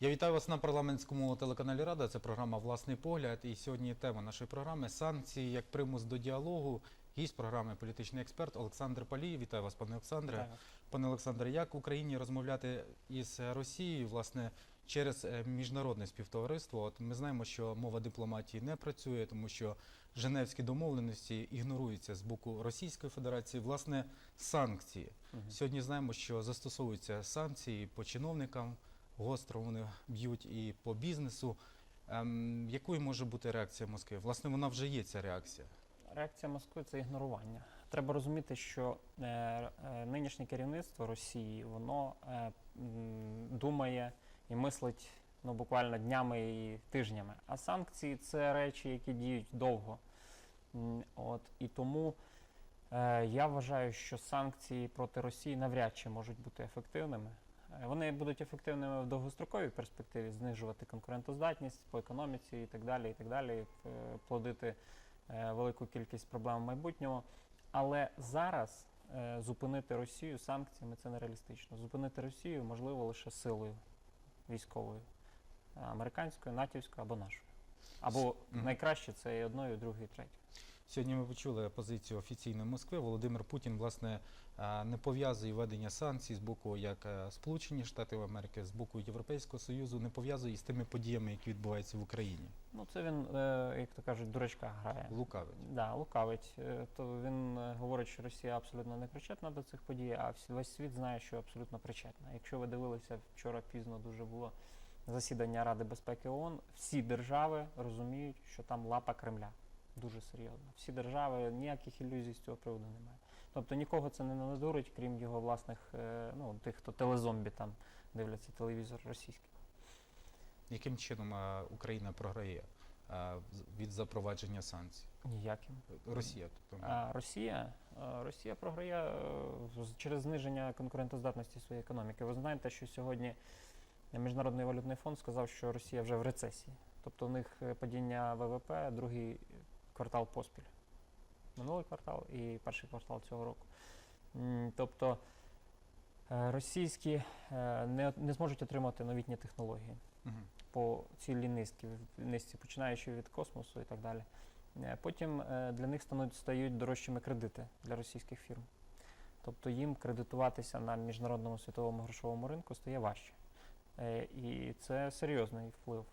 Я вітаю вас на парламентському телеканалі Рада. Це програма Власний погляд. І сьогодні тема нашої програми санкції як примус до діалогу. Гість програми політичний експерт Олександр Палій. Вітаю вас, пане Олександре. Вітаю. Пане Олександре, як Україні розмовляти із Росією власне через е, міжнародне співтовариство? От ми знаємо, що мова дипломатії не працює, тому що Женевські домовленості ігноруються з боку Російської Федерації. Власне, санкції. Мгм. Сьогодні знаємо, що застосовуються санкції по чиновникам, гостро вони б'ють і по бізнесу. Ем, якою може бути реакція Москви? Власне, вона вже є ця реакція. Реакція Москви це ігнорування. Треба розуміти, що е, е, нинішнє керівництво Росії воно е, думає і мислить ну, буквально днями і тижнями. А санкції це речі, які діють довго. От, і тому е, я вважаю, що санкції проти Росії навряд чи можуть бути ефективними. Е, Вони будуть ефективними в довгостроковій перспективі, знижувати конкурентоздатність по економіці і так далі, і так далі, п- плодити е, велику кількість проблем в майбутньому. Але зараз е, зупинити Росію санкціями це нереалістично. Зупинити Росію можливо лише силою військовою, е, американською, натівською або нашою. Або найкраще це і одною, і другою, і третьою. Сьогодні ми почули позицію офіційної Москви. Володимир Путін власне е, не пов'язує введення санкцій з боку як е, Сполучені Штати Америки, з боку Європейського Союзу, не пов'язує із тими подіями, які відбуваються в Україні. Ну це він, е, як то кажуть, дурачка грає. Лукавить. Да, лукавить. То він говорить, що Росія абсолютно не причетна до цих подій, а весь світ знає, що абсолютно причетна. Якщо ви дивилися вчора пізно дуже було засідання Ради безпеки ООН, всі держави розуміють, що там лапа Кремля. Дуже серйозно. Всі держави ніяких ілюзій з цього приводу немає. Тобто нікого це не надурить, крім його власних, е, ну тих, хто телезомбі там дивляться телевізор російський. Яким чином е, Україна програє е, від запровадження санкцій? Ніяким. Росія, тобто А Росія, Росія програє через зниження конкурентоздатності своєї економіки. Ви знаєте, що сьогодні Міжнародний валютний фонд сказав, що Росія вже в рецесії. Тобто у них падіння ВВП другий квартал поспіль. Минулий квартал і перший квартал цього року. Тобто е, російські е, не, не зможуть отримати новітні технології Мгм. по цілій низці, низці, починаючи від космосу і так далі. Е, Потім для них стануть, стають дорожчими кредити для російських фірм. Тобто їм кредитуватися на міжнародному світовому грошовому ринку стає важче. І це серйозний вплив.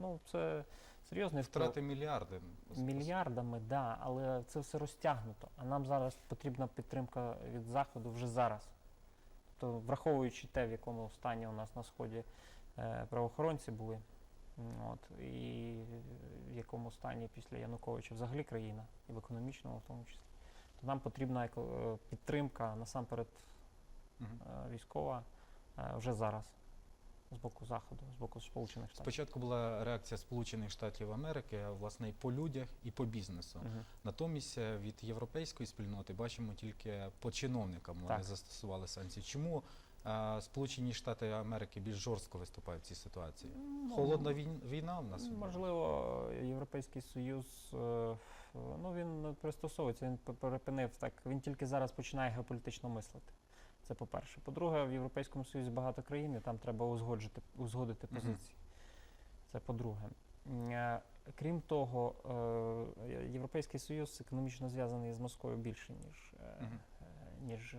Ну, це серйозний втрати вплив. мільярди. Мільярдами, да, але це все розтягнуто. А нам зараз потрібна підтримка від Заходу вже зараз. Тобто, враховуючи те, в якому стані у нас на сході е, правоохоронці були, от, і в якому стані після Януковича взагалі країна, і в економічному в тому числі, то нам потрібна е, підтримка насамперед е, військова е, вже зараз з боку Заходу, з боку Сполучених Штатів. Спочатку була реакція Сполучених Штатів Америки, власне, і по людях, і по бізнесу. Мгм. Натомість е, від європейської спільноти бачимо тільки по чиновникам вони застосували санкції. Чому Сполучені Штати Америки більш жорстко виступають в цій ситуації? Ну, Холодна війн- війна в нас? Можливо, Європейський Союз е, ну він пристосовується, він перепинив так. Він тільки зараз починає геополітично мислити. Це по-перше. По-друге, в Європейському Союзі багато країн, і там треба узгоджити, узгодити позиції. Це по-друге. Е, Крім того, е, Європейський Союз економічно зв'язаний з Москвою більше, ніж, е, ніж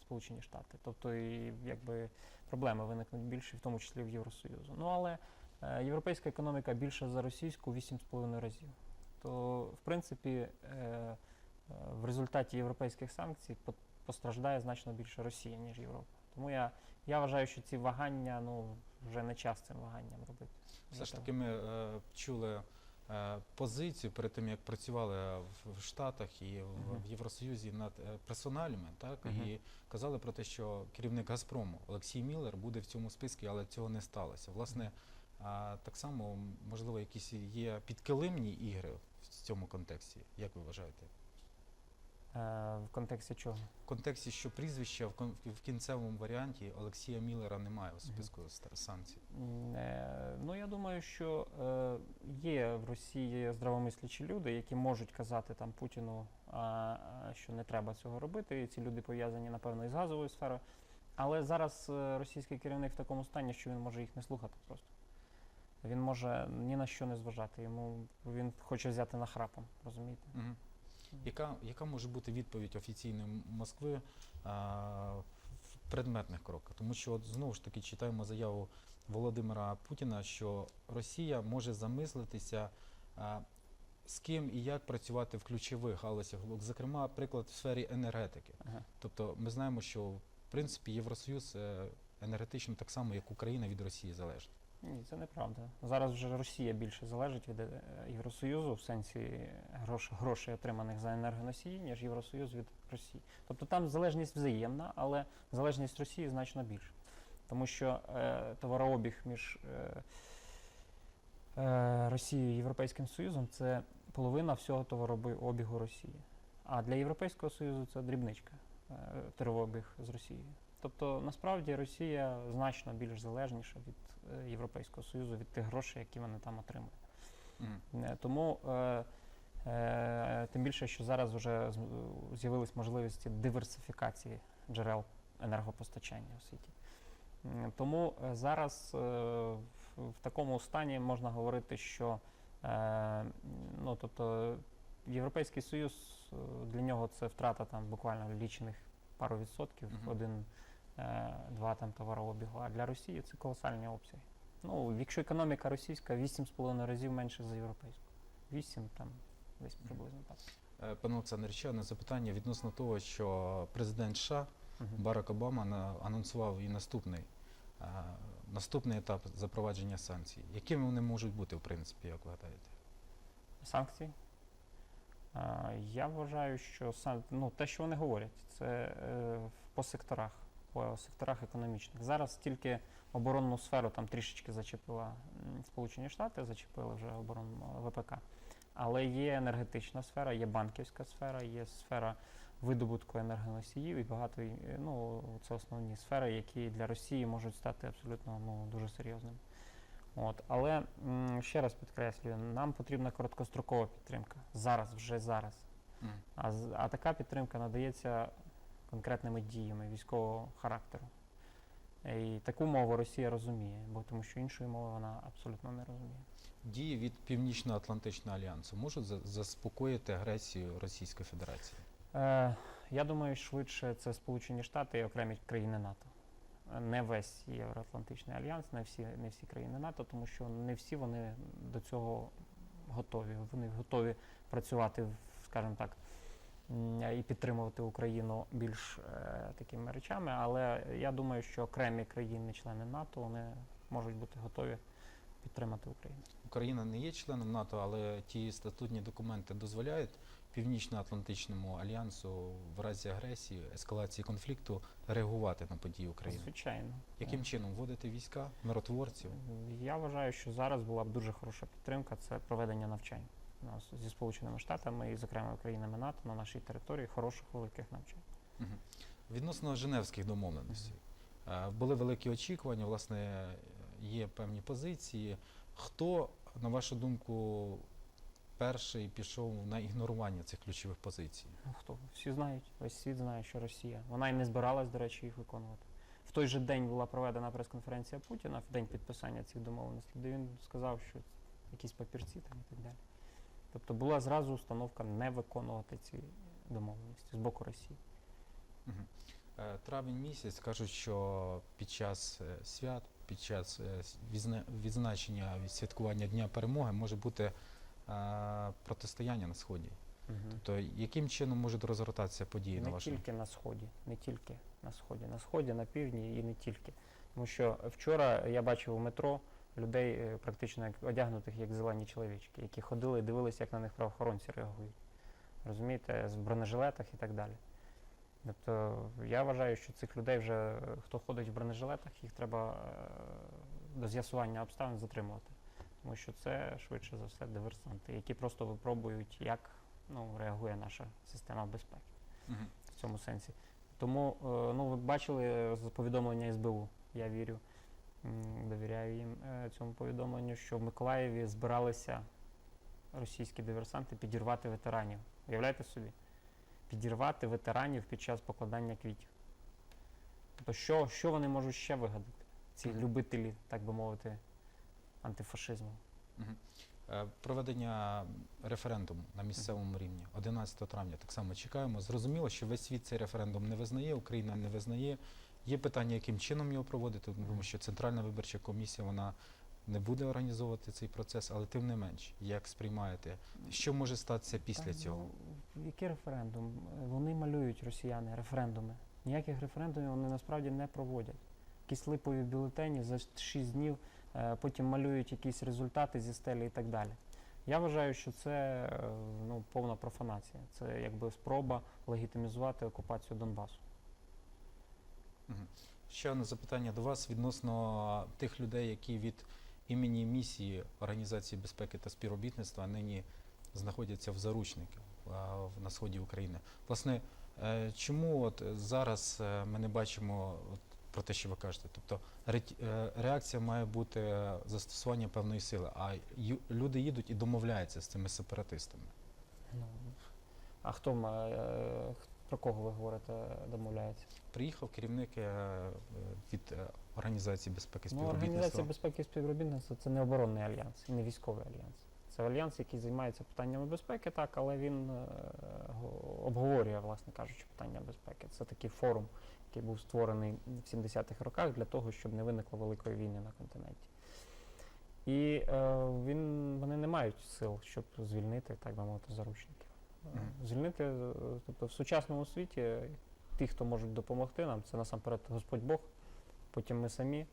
Сполучені Штати. Тобто, і якби проблеми виникнуть більше, в тому числі в Євросоюзу. Ну але європейська економіка більша за російську 8,5 разів. То, в принципі, в результаті європейських санкцій постраждає значно більше Росія, ніж Європа. Тому я, я вважаю, що ці вагання ну, вже не час цим ваганням робити. Все ж таки ми е, чули е, позицію перед тим, як працювали в, в Штатах і в, Мгм. в Євросоюзі над е, персоналями, так Мгм. і казали про те, що керівник Газпрому Олексій Міллер буде в цьому списку, але цього не сталося. Власне, а, так само можливо, якісь є підкилимні ігри в цьому контексті. Як ви вважаєте? Е, в контексті чого? В контексті, що прізвища в, кінцевому варіанті Олексія Міллера немає у списку санкцій. Е, Ну, я думаю, що е, є в Росії здравомислячі люди, які можуть казати там Путіну, що не треба цього робити. І ці люди пов'язані, напевно, із газовою сферою. Але зараз російський керівник в такому стані, що він може їх не слухати просто. Він може ні на що не зважати. Йому він хоче взяти нахрапом, розумієте? Мгм. Яка, яка може бути відповідь офіційної Москви а, в предметних кроках? Тому що от, знову ж таки читаємо заяву Володимира Путіна, що Росія може замислитися, а, з ким і як працювати в ключових галузях, зокрема, приклад в сфері енергетики. Ага. Тобто ми знаємо, що в принципі Євросоюз е, енергетично так само, як Україна від Росії залежить. Ні, це неправда. Зараз вже Росія більше залежить від е, Євросоюзу в сенсі грош, грошей, отриманих за енергоносії, ніж Євросоюз від Росії. Тобто там залежність взаємна, але залежність Росії значно більша. Тому що е, товарообіг між е, е, Росією і Європейським Союзом це половина всього товарообігу Росії. А для Європейського Союзу це дрібничка е, товарообіг з Росією. Тобто насправді Росія значно більш залежніша від е, Європейського Союзу, від тих грошей, які вони там отримують. Е, Тому е, е, тим більше, що зараз вже з'явились можливості диверсифікації джерел енергопостачання у світі. Тому е, зараз е, в, такому стані можна говорити, що е, ну, тобто, Європейський Союз для нього це втрата там буквально лічених пару відсотків, Мгм. один, е, два там товарообігу. А для Росії це колосальні обсяги. Ну, якщо економіка російська 8,5 разів менше за європейську. 8 там десь приблизно так. Е, Пане Олександр, ще одне запитання відносно того, що президент США. Барак Обама на- анонсував і наступний, е, наступний етап запровадження санкцій. Якими вони можуть бути, в принципі, як ви гадаєте? Санкції. Я вважаю, що ну, те, що вони говорять, це е, по секторах, по секторах економічних. Зараз тільки оборонну сферу там трішечки зачепила Сполучені Штати, зачепили вже оборонну ВПК. Але є енергетична сфера, є банківська сфера, є сфера видобутку енергоносіїв і багато ну, це основні сфери, які для Росії можуть стати абсолютно ну, дуже серйозними. От, але ще раз підкреслюю, нам потрібна короткострокова підтримка. Зараз, вже зараз. Мгм. А, а така підтримка надається конкретними діями військового характеру. І таку мову Росія розуміє, бо тому що іншої мови вона абсолютно не розуміє. Дії від Північно-Атлантичного альянсу можуть заспокоїти агресію Російської Федерації? Е, я думаю, швидше це Сполучені Штати і окремі країни НАТО. Не весь Євроатлантичний альянс, не всі, не всі країни НАТО, тому що не всі вони до цього готові. Вони готові працювати, скажімо так, і підтримувати Україну більш е, такими речами. Але я думаю, що окремі країни-члени НАТО вони можуть бути готові підтримати Україну. Україна не є членом НАТО, але ті статутні документи дозволяють Північно-Атлантичному альянсу в разі агресії, ескалації конфлікту реагувати на події України. Звичайно. Яким чином вводити війська, миротворців? Я вважаю, що зараз була б дуже хороша підтримка це проведення навчань зі Сполученими Штатами і, зокрема, країнами НАТО на нашій території хороших великих навчань. Мгм. Відносно Женевських домовленостей. Е, Були великі очікування, власне, є певні позиції. Хто, на вашу думку, перший пішов на ігнорування цих ключових позицій? Ну хто? Всі знають, весь світ знає, що Росія. Вона і не збиралась, до речі, їх виконувати. В той же день була проведена прес-конференція Путіна в день підписання цих домовленостей, де він сказав, що якісь папірці там і так далі. Тобто була зразу установка не виконувати ці домовленості з боку Росії. Е, Травень місяць кажуть, що під час е, свят, під час е, відзначення від святкування Дня перемоги може бути протистояння на сході. Тобто, яким чином можуть розгортатися події на Не тільки на сході, не тільки на сході, на сході, на півдні і не тільки. Тому що вчора я бачив у метро людей е, практично як одягнутих як зелені чоловічки, які ходили і дивилися, як на них правоохоронці реагують. Розумієте, в бронежилетах і так далі. Тобто я вважаю, що цих людей вже хто ходить в бронежилетах, їх треба е, до з'ясування обставин затримувати. Тому що це швидше за все диверсанти, які просто випробують, як ну, реагує наша система безпеки Мгм. в цьому сенсі. Тому, е, ну, ви бачили повідомлення СБУ, я вірю, довіряю їм е, цьому повідомленню, що в Миколаєві збиралися російські диверсанти підірвати ветеранів. Уявляєте собі? Підірвати ветеранів під час покладання квітів. Тобто, що, що вони можуть ще вигадати? Ці любителі, так би мовити, антифашизму. Е, Проведення референдуму на місцевому рівні 11 травня так само чекаємо. Зрозуміло, що весь світ цей референдум не визнає, Україна не визнає. Є питання, яким чином його проводити, тому що Центральна виборча комісія вона не буде організовувати цей процес, але тим не менш, як сприймаєте, що може статися після цього? Ну, який референдум? Вони малюють росіяни референдуми. Ніяких референдумів вони насправді не проводять. Якісь липові бюлетені за 6 днів, е, потім малюють якісь результати зі стелі і так далі. Я вважаю, що це е, ну, повна профанація. Це якби спроба легітимізувати окупацію Донбасу. Ще одне запитання до вас відносно тих людей, які від імені місії Організації безпеки та співробітництва нині знаходяться в заручниках на сході України. Власне, е, чому от зараз е, ми не бачимо от про те, що ви кажете? Тобто е, реакція має бути застосування певної сили, а люди їдуть і домовляються з цими сепаратистами. Ну, а хто ма- х- про кого ви говорите, домовляється? Приїхав керівник е, е, від е, Організації безпеки і Ну, Організація безпеки і співробітництва це не оборонний альянс не військовий альянс. Це альянс, який займається питаннями безпеки, так, але він обговорює, власне кажучи, питання безпеки. Це такий форум, який був створений в 70-х роках для того, щоб не виникло великої війни на континенті. І е, він, вони не мають сил, щоб звільнити, так би мовити, заручників. Звільнити, е, тобто в сучасному світі ті, хто можуть допомогти нам, це насамперед Господь Бог, потім ми самі,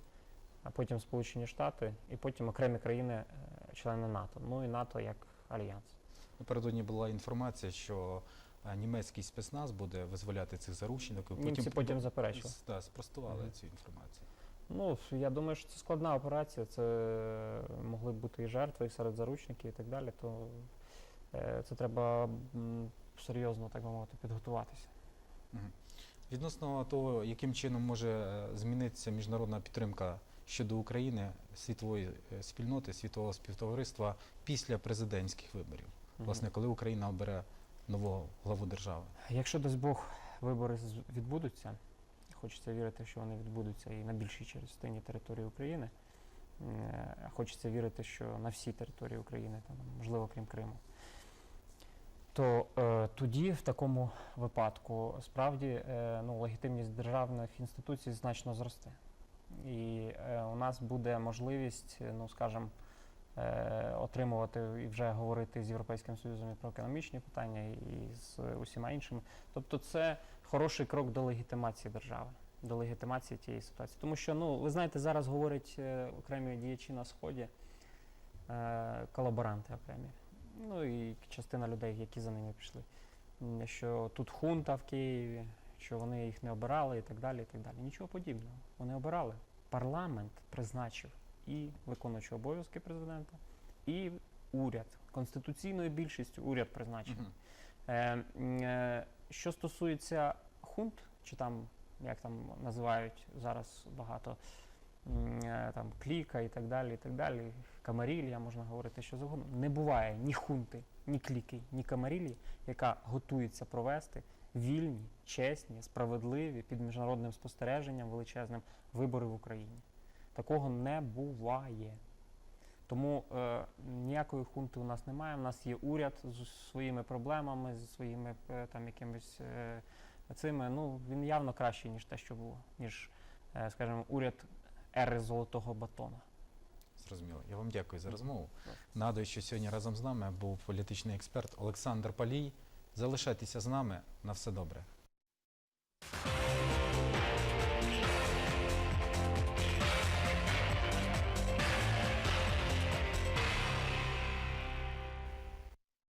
а потім Сполучені Штати, і потім окремі країни, е, члени НАТО. Ну і НАТО як альянс. Напередодні була інформація, що е, німецький спецназ буде визволяти цих заручників. Німці потім заперечили. с- да, спростували Мгм. цю інформацію. Ну, я думаю, що це складна операція. Це могли б бути і жертви, і серед заручників, і так далі. То це треба серйозно, так би мовити, підготуватися. Відносно того, яким чином може е, змінитися міжнародна підтримка щодо України, світової е, спільноти, світового співтовариства після президентських виборів, власне, коли Україна обере нового главу держави. Якщо дасть Бог вибори відбудуться, хочеться вірити, що вони відбудуться і на більшій частині території України. Е, Хочеться вірити, що на всій території України, там, можливо, крім Криму. То е, тоді, в такому випадку, справді е, ну, легітимність державних інституцій значно зросте. І е, у нас буде можливість, е, ну скажімо, е, отримувати і вже говорити з Європейським Союзом і про економічні питання, і з усіма іншими. Тобто, це хороший крок до легітимації держави, до легітимації тієї ситуації. Тому що, ну, ви знаєте, зараз говорять е, окремі діячі на сході, е, колаборанти окремі. Ну і частина людей, які за ними пішли. Що тут хунта в Києві, що вони їх не обирали і так далі. і так далі. Нічого подібного. Вони обирали. Парламент призначив і виконуючий обов'язки президента, і уряд. Конституційною більшістю уряд призначив. Мгм. Е, е, що стосується хунт, чи там, як там називають зараз багато там кліка і так далі, і так далі, камарілія, можна говорити що завгодно. Не буває ні хунти, ні кліки, ні камарілії, яка готується провести вільні, чесні, справедливі під міжнародним спостереженням величезним вибори в Україні. Такого не буває. Тому е, ніякої хунти у нас немає. У нас є уряд з своїми проблемами, зі своїми е, там якимись е, цими. Ну він явно кращий, ніж те, що було, ніж, е, скажімо, уряд ери золотого батона. Зрозуміло. Я вам дякую за розмову. Нагадую, що сьогодні разом з нами був політичний експерт Олександр Палій. Залишайтеся з нами. На все добре.